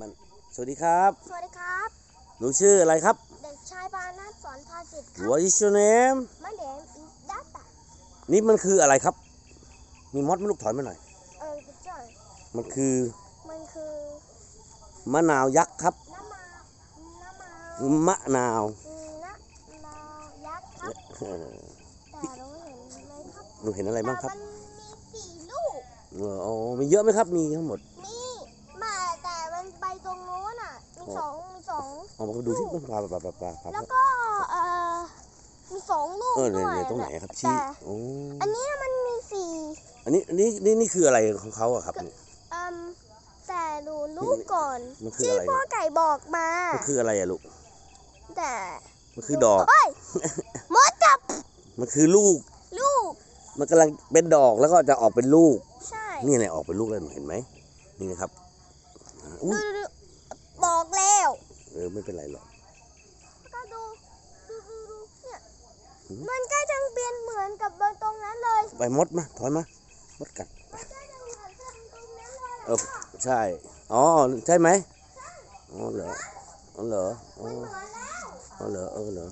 มันสวัสดีครับ สวัสดีครับ หนูชื่ออะไรครับ เด็กชายปานัทสอนภาสิทธิ์ครับ What is your name มะเดมอิดัตตะนี่มันคืออะไรครับ มีมดไหม่ลูกถอยมาหน่อย เออคุณจ้อยมันคือมันคือมะนาวยักษ์ครับ น้ำมาน้ำมามะนาวน้ำมาวยักษ์ครับ เออแต่เราเห็นไหมครับหนูเห็นอะไรบ้างครับแต่มันมีสี่ลูก เอออ๋อมีเยอะไหมครับ มีทั้งหมดนี่มาแต่มันไปตรงโน้นอะ มีสองมีสองเอามาดูที่ต้นปลาปลาปลาปลาปลาแล้วก็เอ่อมีสองลูกเออด้เนี่วยยเนี่ยตรงไหนครับชี้แต่โอ้อันนี้มันมีสี่อันนี้อันนี้นี่นี่คืออะไรของเขาอะครับเนี่ย อืมแต่ดูลูกก่อนมันคือที่อะไร พ่อไก่บอกมา มันคืออะไรอะลูกแต่มันคือดอก เอ้ยมดจับมันคือลูก ลูก มันกำลังเป็นดอกแล้วก็จะออกเป็นลูก ใช่ นี่ไงออกเป็นลูกแล้วหนูเห็นไหมนี่นะครับอ่าอุ้ดูยดูดูบอกแล้วเออไม่เป็นไรหรอกก็ดูดูดูดูเนี่ยหืมมันใกล้จะเปลี่ยนเหมือนกับเบอร์ตรงนั้นเลยไปมดมาถอยมามดกัดมันใกล้จะเหมือนกับตรงนั้นเลยเออใช่อ๋อใช่ไหมอ๋อเหรออ๋อเหรออ๋อมันเหมือนแล้วอ๋อเหรอเออเหรอ